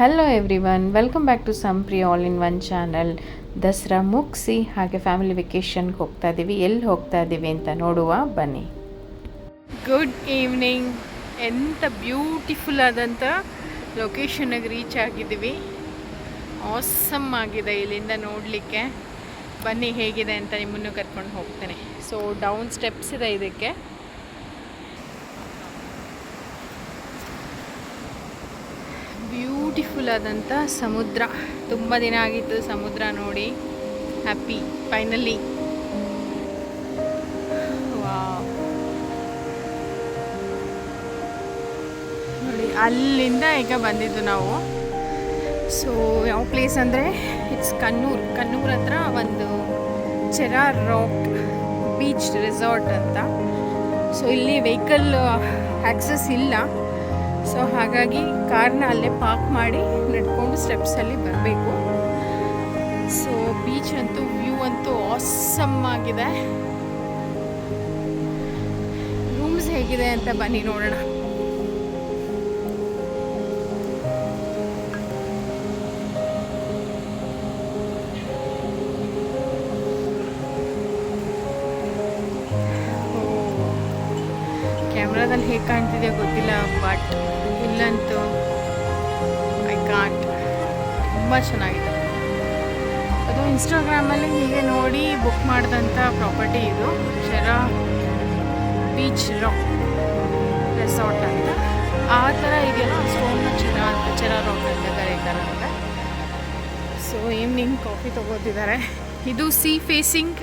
Hello everyone welcome back to Sampri all in one channel Dasara ಮುಗಿಸಿ ಹಾಗೆ family ವೆಕೇಷನ್ಗೆ ಹೋಗ್ತಾ ಇದ್ದೀವಿ ಎಲ್ಲಿ ಹೋಗ್ತಾ ಇದ್ದೀವಿ ಅಂತ ನೋಡುವ, ಬನ್ನಿ. ಗುಡ್ ಈವ್ನಿಂಗ್ ಎಂಥ ಬ್ಯೂಟಿಫುಲ್ ಆದಂಥ ಲೊಕೇಶನ್ಗೆ ರೀಚ್ ಆಗಿದ್ದೀವಿ. ಆಸಮ್ ಆಗಿದೆ ಇಲ್ಲಿಂದ ನೋಡಲಿಕ್ಕೆ. ಬನ್ನಿ, ಹೇಗಿದೆ ಅಂತ ನಿಮ್ಮನ್ನು ಕರ್ಕೊಂಡು ಹೋಗ್ತೇನೆ. ಸೊ ಡೌನ್ ಸ್ಟೆಪ್ಸ್ ಇದೆ ಇದಕ್ಕೆ. ಬ್ಯೂಟಿಫುಲ್ ಆದಂಥ ಸಮುದ್ರ. ತುಂಬ ದಿನ ಆಗಿತ್ತು ಸಮುದ್ರ ನೋಡಿ. ಹ್ಯಾಪಿ ಫೈನಲಿ ನೋಡಿ, ಅಲ್ಲಿಂದ ಈಗ ಬಂದಿದ್ದು ನಾವು. ಸೊ ಯಾವ ಪ್ಲೇಸ್ ಅಂದರೆ ಇಟ್ಸ್ ಕಣ್ಣೂರು ಕಣ್ಣೂರು ಹತ್ರ ಒಂದು ಚೆರಾ ರಾಕ್ ಬೀಚ್ ರೆಸಾರ್ಟ್ ಅಂತ. ಸೊ ಇಲ್ಲಿ ವೆಹಿಕಲ್ ಆ್ಯಕ್ಸಸ್ ಇಲ್ಲ. ಸೊ ಹಾಗಾಗಿ ಕಾರ್ನ ಅಲ್ಲೇ ಪಾರ್ಕ್ ಮಾಡಿ ನಡ್ಕೊಂಡು ಸ್ಟೆಪ್ಸಲ್ಲಿ ಬರಬೇಕು. ಸೊ ಬೀಚ್ ಅಂತೂ ವ್ಯೂ ಅಂತೂ ಆಸಮ್ ಆಗಿದೆ. ರೂಮ್ಸ್ ಹೇಗಿದೆ ಅಂತ ಬನ್ನಿ ನೋಡೋಣ. ಕ್ಯಾಮ್ರಾದಲ್ಲಿ ಹೇಗೆ ಕಾಣ್ತಿದೆ ಗೊತ್ತಿಲ್ಲ ಬಟ್ ಇಲ್ಲಂತೂ ಐ ಕಾಂಟ್ ತುಂಬ ಚೆನ್ನಾಗಿದೆ. ಅದು ಇನ್ಸ್ಟಾಗ್ರಾಮಲ್ಲಿ ಹೀಗೆ ನೋಡಿ ಬುಕ್ ಮಾಡಿದಂಥ ಪ್ರಾಪರ್ಟಿ ಇದು. ಶರಾ ಬೀಚ್ ರಾಕ್ ರೆಸಾರ್ಟ್ ಅಂತ. ಆ ಥರ ಇದೆಯಲ್ಲ ಸ್ಟೋನ್ನ ಚೆರ ಅಂತ, ಚರ ರಾಕ್ ಅಂತ ಕರೀತಾರಂತೆ ಸೊ ಈವ್ನಿಂಗ್ ಕಾಫಿ ತೊಗೋತಿದ್ದಾರೆ. ಇದು ಸಿ ಫೇಸಿಂಗ್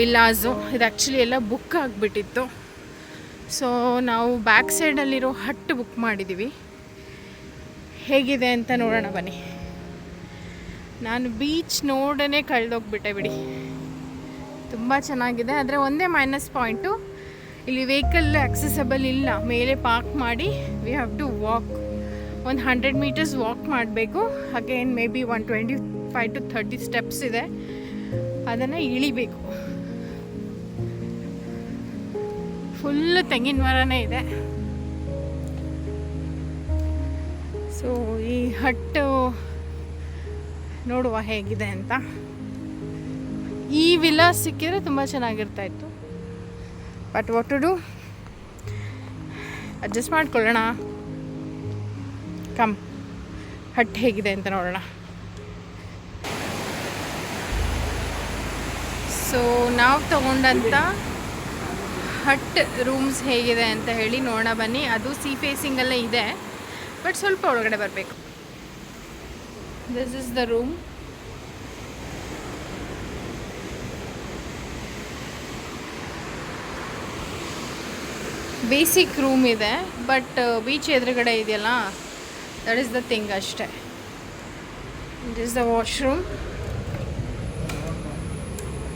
ವಿಲ್ಲಾಸು ಇದು ಆ್ಯಕ್ಚುಲಿ ಎಲ್ಲ ಬುಕ್ ಆಗಿಬಿಟ್ಟಿತ್ತು. ಸೊ ನಾವು ಬ್ಯಾಕ್ ಸೈಡಲ್ಲಿರೋ ಹಟ್ ಬುಕ್ ಮಾಡಿದ್ದೀವಿ ಹೇಗಿದೆ ಅಂತ ನೋಡೋಣ ಬನ್ನಿ. ನಾನು ಬೀಚ್ ನೋಡೇ ಕಳೆದೋಗ್ಬಿಟ್ಟೆ ಬಿಡಿ. ತುಂಬ ಚೆನ್ನಾಗಿದೆ. ಆದರೆ ಒಂದೇ ಮೈನಸ್ ಪಾಯಿಂಟು ಇಲ್ಲಿ ವೆಹಿಕಲ್ ಆಕ್ಸೆಸಬಲ್ ಇಲ್ಲ. ಮೇಲೆ ಪಾರ್ಕ್ ಮಾಡಿ. ವಿ ಹ್ಯಾವ್ ಟು ವಾಕ್ ಒಂದು ಹಂಡ್ರೆಡ್ ಮೀಟರ್ಸ್ ವಾಕ್ ಮಾಡಬೇಕು. Again maybe one twenty five to thirty steps ಇದೆ. ಅದನ್ನು ಇಳಿಬೇಕು. ಫುಲ್ ತೆಂಗಿನ ಮರನೇ ಇದೆ. ಸೊ ಈ ಹಟ್ಟು ನೋಡುವ ಹೇಗಿದೆ ಅಂತ. ಈ ವಿಲಾ ಸಿಕ್ಕಿದ್ರೆ ತುಂಬ ಚೆನ್ನಾಗಿರ್ತಾ ಇತ್ತು. But what to do adjust ಮಾಡ್ಕೊಳ್ಳೋಣ. ಕಮ್ ಹಟ್ ಹೇಗಿದೆ ಅಂತ ನೋಡೋಣ. ಸೊ ನಾವು ತಗೊಂಡಂಥ ಹಟ್ ರೂಮ್ಸ್ ಹೇಗಿದೆ ಅಂತ ಹೇಳಿ ನೋಡೋಣ ಬನ್ನಿ. ಅದು ಸಿ ಫೇಸಿಂಗಲ್ಲೇ ಇದೆ. ಬಟ್ ಸ್ವಲ್ಪ ಒಳಗಡೆ ಬರಬೇಕು. This is the room basic room ಇದೆ ಬಟ್ ಬೀಚ್ ಎದುರುಗಡೆ ಇದೆಯಲ್ಲ ದಟ್ ಈಸ್ ದ ಥಿಂಗ್ ಅಷ್ಟೇ. It is the washroom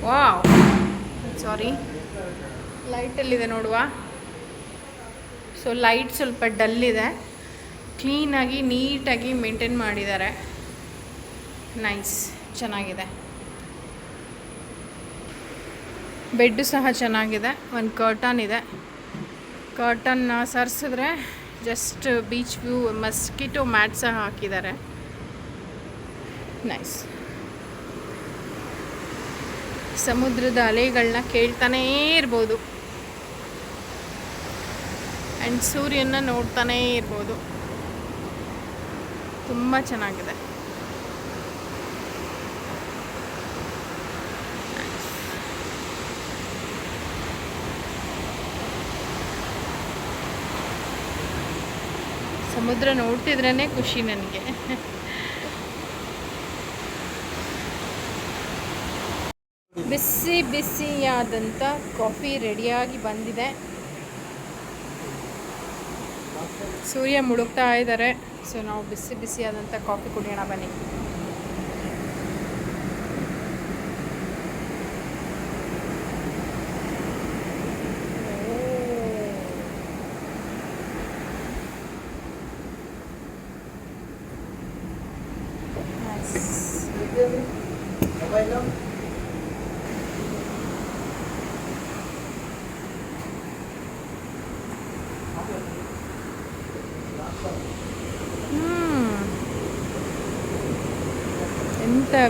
wow sorry ಲೈಟಲ್ಲಿದೆ ನೋಡುವ. ಸೊ ಲೈಟ್ ಸ್ವಲ್ಪ ಡಲ್ ಇದೆ ಕ್ಲೀನಾಗಿ ನೀಟಾಗಿ ಮೇಂಟೈನ್ ಮಾಡಿದ್ದಾರೆ. ನೈಸ್ ಚೆನ್ನಾಗಿದೆ. ಬೆಡ್ಡು ಸಹ ಚೆನ್ನಾಗಿದೆ. ಒಂದು ಕರ್ಟನ್ ಇದೆ. ಕರ್ಟನ್ನ ಸರಿಸಿದ್ರೆ just beach view mosquito mat ಸಹ ಹಾಕಿದ್ದಾರೆ. ನೈಸ್ ಸಮುದ್ರದ ಅಲೆಗಳನ್ನ ಕೇಳ್ತಾನೇ ಇರ್ಬೋದು. ಆ್ಯಂಡ್ ಸೂರ್ಯನ ನೋಡ್ತಾನೇ ಇರ್ಬೋದು. ತುಂಬ ಚೆನ್ನಾಗಿದೆ. ಸಮುದ್ರ ನೋಡ್ತಿದ್ರೇ ಖುಷಿ ನನಗೆ. ಬಿಸಿ ಬಿಸಿಯಾದಂಥ ಕಾಫಿ ರೆಡಿಯಾಗಿ ಬಂದಿದೆ. ಸೂರ್ಯ ಮುಳುಗ್ತಾ ಇದ್ದಾರೆ. ಸೊ ನಾವು ಬಿಸಿ ಬಿಸಿಯಾದಂಥ ಕಾಫಿ ಕುಡಿಯೋಣ ಬನ್ನಿ.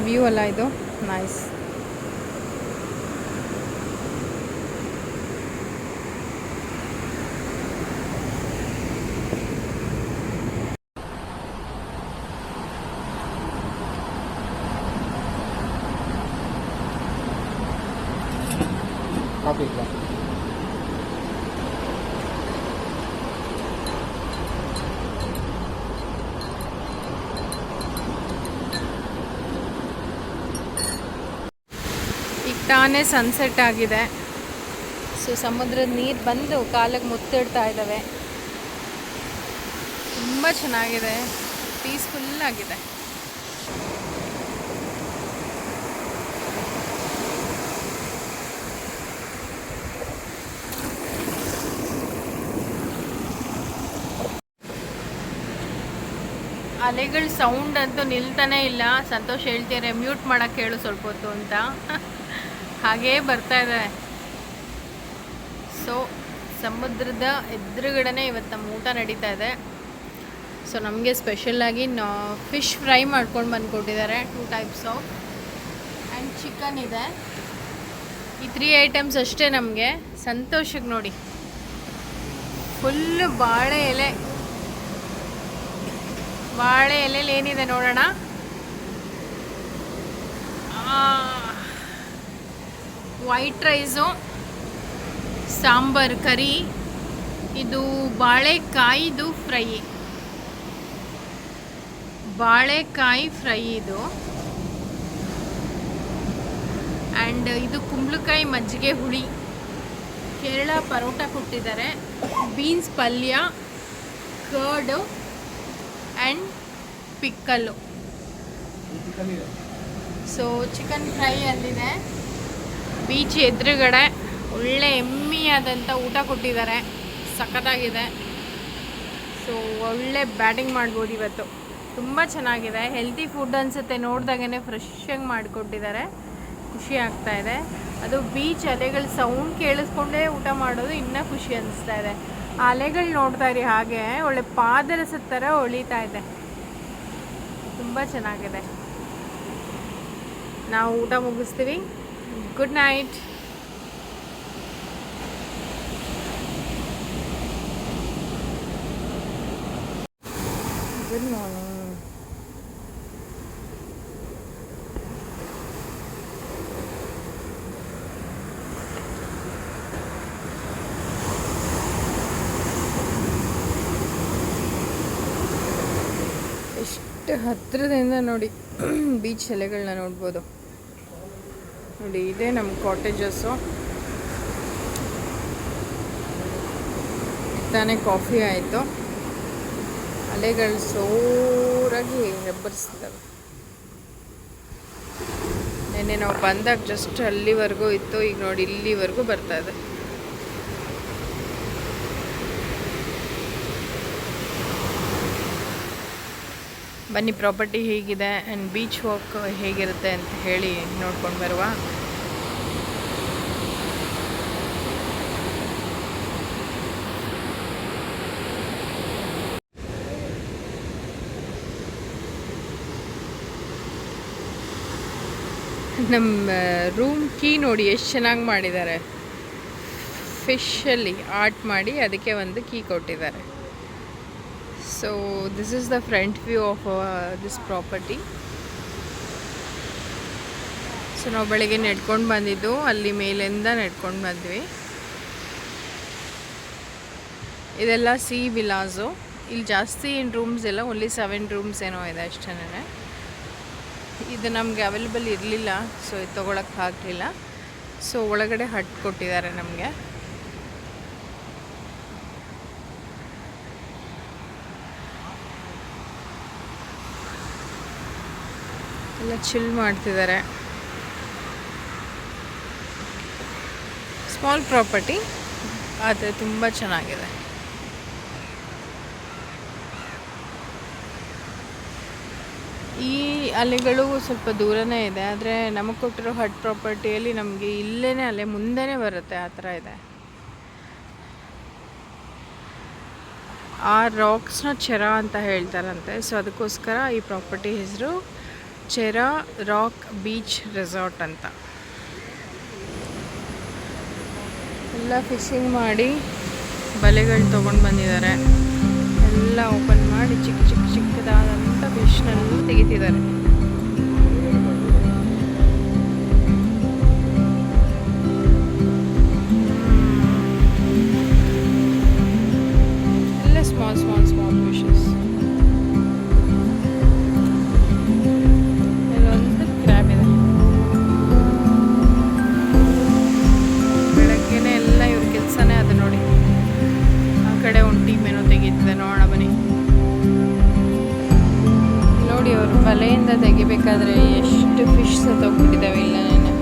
ವ್ಯೂ ಅಲ್ಲ ಇದು? ನೈಸ್ ಕಾಫಿ ತಾನೇ ಸನ್ಸೆಟ್ ಆಗಿದೆ. ಸೊ ಸಮುದ್ರದ ನೀರು ಬಂದು ಕಾಲಿಗೆ ಮುತ್ತಿಡ್ತಾ ಇದ್ದಾವೆ ತುಂಬ ಚೆನ್ನಾಗಿದೆ. ಪೀಸ್ಫುಲ್ ಆಗಿದೆ. ಅಲೆಗಳ ಸೌಂಡ್ ಅಂತೂ ನಿಲ್ತಾನೆ ಇಲ್ಲ. ಸಂತೋಷ್ ಹೇಳ್ತಿದ್ದಾರೆ ಮ್ಯೂಟ್ ಮಾಡಕ್ಕೆ ಹೇಳು ಸ್ವಲ್ಪ ಹೊತ್ತು ಅಂತ. ಹಾಗೇ ಬರ್ತಾ ಇದ್ದಾರೆ ಸೊ ಸಮುದ್ರದ ಎದುರುಗಡೆನೇ ಇವತ್ತು ನಮ್ಮ ಊಟ ನಡೀತಾ ಇದೆ. ಸೊ ನಮಗೆ ಸ್ಪೆಷಲಾಗಿ ನಾ ಫಿಶ್ ಫ್ರೈ ಮಾಡ್ಕೊಂಡು ಬಂದ್ಕೊಟ್ಟಿದ್ದಾರೆ two types of and chicken ಇದೆ. ಈ ತ್ರೀ ಐಟಮ್ಸ್ ಅಷ್ಟೇ ನಮಗೆ. ಸಂತೋಷಕ್ಕೆ ನೋಡಿ. ಫುಲ್ಲು ಬಾಳೆ ಎಲೆ. ಬಾಳೆ ಎಲೆಲಿ ಏನಿದೆ ನೋಡೋಣ. ವೈಟ್ ರೈಸು ಸಾಂಬಾರು ಕರಿ ಇದು ಬಾಳೆಕಾಯಿದು ಫ್ರೈ. ಬಾಳೆಕಾಯಿ ಫ್ರೈ ಇದು. ಆ್ಯಂಡ್ ಇದು ಕುಂಬಳಕಾಯಿ ಮಜ್ಜಿಗೆ ಹುಳಿ. ಕೇರಳ ಪರೋಟ ಕೊಟ್ಟಿದ್ದಾರೆ. ಬೀನ್ಸ್ ಪಲ್ಯ curd and pickle. So chicken fry ಅಲ್ಲಿದೆ. ಬೀಚ್ ಎದುರುಗಡೆ ಒಳ್ಳೆ ಎಮ್ಮಿಯಾದಂಥ ಊಟ ಕೊಟ್ಟಿದ್ದಾರೆ. ಸಖತ್ತಾಗಿದೆ. ಸೊ ಒಳ್ಳೆ ಬ್ಯಾಟಿಂಗ್ ಮಾಡ್ಬೋದು ಇವತ್ತು. ತುಂಬ ಚೆನ್ನಾಗಿದೆ. ಹೆಲ್ತಿ ಫುಡ್ ಅನಿಸುತ್ತೆ ನೋಡಿದಾಗೇ ಫ್ರೆಶ್ಶಾಗಿ ಮಾಡಿಕೊಟ್ಟಿದ್ದಾರೆ. ಖುಷಿ ಆಗ್ತಾ ಇದೆ. ಅದು ಬೀಚ್ ಅಲೆಗಳ ಸೌಂಡ್ ಕೇಳಿಸ್ಕೊಂಡೇ ಊಟ ಮಾಡೋದು ಇನ್ನೂ ಖುಷಿ ಅನಿಸ್ತಾ ಇದೆ. ಆ ಅಲೆಗಳು ನೋಡ್ತಾ ಇರಿ ಹಾಗೆ, ಒಳ್ಳೆ ಪಾದರಸದ ಥರ ಹೊಳಿತಾ ಇದೆ. ತುಂಬ ಚೆನ್ನಾಗಿದೆ. ನಾವು ಊಟ ಮುಗಿಸ್ತೀವಿ. ಗುಡ್ ನೈಟ್ ಗುಡ್ ಮಾರ್ನಿಂಗ್ ಎಷ್ಟು ಹತ್ತಿರದಿಂದ ನೋಡಿ ಬೀಚ್ ಎಲೆಗಳನ್ನ ನೋಡ್ಬೋದು ನೋಡಿ, ಇದೇ ನಮ್ಮ ಕಾಟೇಜಸ್ಸು ತಾನೇ ಕಾಫಿ ಆಯಿತು. ಅಲೆಗಳು ಸೋರಾಗಿ ಹೆಬ್ಬರಿಸಿದ್ದಾವೆ ನೆನ್ನೆ ನಾವು ಬಂದಾಗ ಜಸ್ಟ್ ಅಲ್ಲಿವರೆಗೂ ಇತ್ತು, ಈಗ ನೋಡಿ ಇಲ್ಲಿವರೆಗೂ ಬರ್ತಾ ಇದೆ. ಬನ್ನಿ ಪ್ರಾಪರ್ಟಿ ಹೇಗಿದೆ ಆ್ಯಂಡ್ ಬೀಚ್ ವಾಕ್ ಹೇಗಿರುತ್ತೆ ಅಂತ ಹೇಳಿ ನೋಡ್ಕೊಂಡು ಬರುವ. ನಮ್ಮ ರೂಮ್ ಕೀ ನೋಡಿ ಎಷ್ಟು ಚೆನ್ನಾಗಿ ಮಾಡಿದ್ದಾರೆ. ಫಿಶಲ್ಲಿ ಆರ್ಟ್ ಮಾಡಿ ಅದಕ್ಕೆ ಒಂದು ಕೀ ಕೊಟ್ಟಿದ್ದಾರೆ. So this the the view view of this property so ನಾವು ಬೆಳಗ್ಗೆ ನೆಡ್ಕೊಂಡು ಬಂದಿದ್ದು, ಅಲ್ಲಿ ಮೇಲಿಂದ ನೆಡ್ಕೊಂಡು ಬಂದ್ವಿ. ಇದೆಲ್ಲ ಸಿ ವಿಲಾಸು. ಇಲ್ಲಿ ಜಾಸ್ತಿ ಏನು ರೂಮ್ಸ್ ಇಲ್ಲ ಓನ್ಲಿ ಸೆವೆನ್ ರೂಮ್ಸ್ ಏನೋ ಇದೆ ಅಷ್ಟೇ ಇದು ನಮಗೆ ಅವೈಲೇಬಲ್ ಇರಲಿಲ್ಲ ಸೊ ಇದು ತೊಗೊಳಕ್ಕೆ ಆಗಲಿಲ್ಲ. ಸೊ ಒಳಗಡೆ ಹಟ್ ಕೊಟ್ಟಿದ್ದಾರೆ ನಮಗೆ. ಎಲ್ಲ ಚಿಲ್ ಮಾಡ್ತಿದ್ದಾರೆ ಸ್ಮಾಲ್ ಪ್ರಾಪರ್ಟಿ ಆದರೆ ತುಂಬ ಚೆನ್ನಾಗಿದೆ. ಈ ಅಲೆಗಳು ಸ್ವಲ್ಪ ದೂರನೇ ಇದೆ, ಆದರೆ ನಮಗೆ ಕೊಟ್ಟಿರೋ ಹಟ್ ಪ್ರಾಪರ್ಟಿಯಲ್ಲಿ ನಮಗೆ ಇಲ್ಲೇ ಅಲೆ ಮುಂದೆನೇ ಬರುತ್ತೆ, ಆ ಥರ ಇದೆ. ಆ ರಾಕ್ಸ್ನ ಚೆರ ಅಂತ ಹೇಳ್ತಾರಂತೆ ಸೊ ಅದಕ್ಕೋಸ್ಕರ ಈ ಪ್ರಾಪರ್ಟಿ ಹೆಸರು ಚೆರಾ ರಾಕ್ ಬೀಚ್ ರೆಸಾರ್ಟ್ ಅಂತ. ಎಲ್ಲ ಫಿಶಿಂಗ್ ಮಾಡಿ ಬಲೆಗಳು ತೊಗೊಂಡು ಬಂದಿದ್ದಾರೆ. ಎಲ್ಲ ಓಪನ್ ಮಾಡಿ ಚಿಕ್ಕ ಚಿಕ್ಕ ಚಿಕ್ಕದಾದಂಥ ಫಿಶ್ನೆಲ್ಲ ತೆಗಿತಿದ್ದಾರೆ. ತೆಗಿಬೇಕಾದ್ರೆ ಎಷ್ಟು ಫಿಶ್ ಸತ್ತೋಗ್ಬಿಟ್ಟಿದ್ದಾವೆ ಇಲ್ಲೇನೆ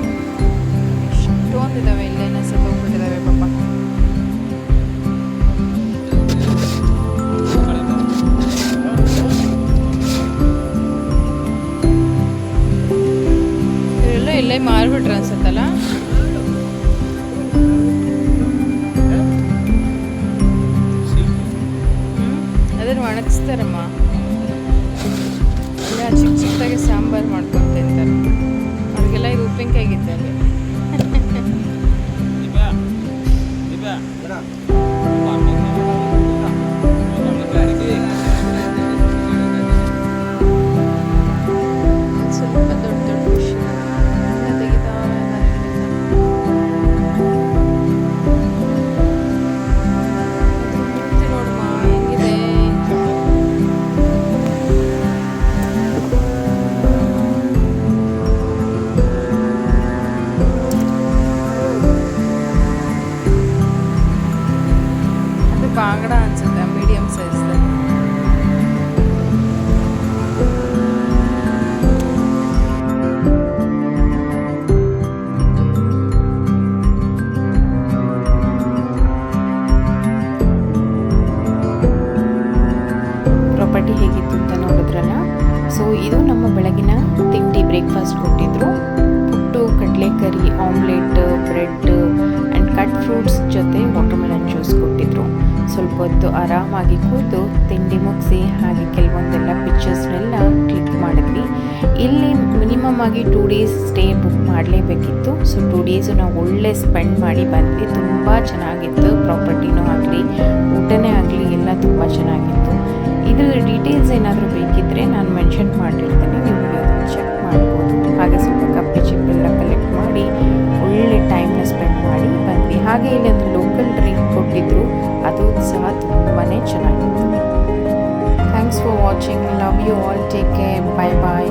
ಎಷ್ಟೊಂದಿದ್ದಾವೆ ಇಲ್ಲೇನೆ ಸತ್ತೋಗ್ಬಿಟ್ಟಿದ್ದಾವೆ ಪಾಪ. ಇವರೆಲ್ಲ ಇಲ್ಲೇ ಮಾರ್ಬಿಟ್ರೆ ಅನ್ಸುತ್ತಲ್ಲ? ಅದನ್ನು ಒಣಗಿಸ್ತಾರಮ್ಮ. ಚಿಕ್ಕ ಚಿಕ್ಕದಾಗಿ ಸಾಂಬಾರು ಮಾಡ್ಕೊಂಡು ತಿಂತಾರೆ. ಅವ್ರಿಗೆಲ್ಲ ಇದು ಉಪ್ಪಿನಕಾಯಿಗಿತ್ತು ಸೊ ಇದು ನಮ್ಮ ಬೆಳಗಿನ ತಿಂಡಿ ಬ್ರೇಕ್ಫಾಸ್ಟ್ ಕೊಟ್ಟಿದ್ರು. Puttu, ಕಡಲೆಕರಿ omelette bread and cut fruits ಜೊತೆ ವಾಟರ್ಮೆಲನ್ ಜ್ಯೂಸ್ ಕೊಟ್ಟಿದ್ರು. ಸ್ವಲ್ಪ ಹೊತ್ತು ಆರಾಮಾಗಿ ಕೂತು ತಿಂಡಿ ಮುಗಿಸಿ, ಹಾಗೆ ಕೆಲವೊಂದೆಲ್ಲ ಪಿಕ್ಚರ್ಸ್ನೆಲ್ಲ ಕ್ಲಿಕ್ ಮಾಡಿದ್ವಿ. ಇಲ್ಲಿ ಮಿನಿಮಮ್ ಆಗಿ ಟೂ ಡೇಸ್ ಸ್ಟೇ ಬುಕ್ ಮಾಡಲೇಬೇಕಿತ್ತು. ಸೊ ಟೂ ಡೇಸು ನಾವು ಒಳ್ಳೆ ಸ್ಪೆಂಡ್ ಮಾಡಿ ಬಂದ್ವಿ. ತುಂಬ ಚೆನ್ನಾಗಿತ್ತು ಪ್ರಾಪರ್ಟಿನೂ ಡೀಟೇಲ್ಸ್ ಏನಾದರೂ ಬೇಕಿದ್ದರೆ ನಾನು ಮೆನ್ಷನ್ ಮಾಡಿರ್ತೀನಿ ನೀವು ಚೆಕ್ ಮಾಡ್ಬೋದು. ಹಾಗೆ ಸ್ವಲ್ಪ ಕಪ್ಪೆ ಚಿಪ್ಪೆಲ್ಲ ಕಲೆಕ್ಟ್ ಮಾಡಿ, ಒಳ್ಳೆ ಟೈಮ್ನ ಸ್ಪೆಂಡ್ ಮಾಡಿ ಬಂದ್ವಿ ಹಾಗೆ ಇಲ್ಲಿ ಒಂದು ಲೋಕಲ್ ಡ್ರಿಂಕ್ ಕೊಟ್ಟಿದ್ರು. ಅದು ಸಹ ತುಂಬಾ ಚೆನ್ನಾಗಿತ್ತು. Thanks for watching love you all take care bye bye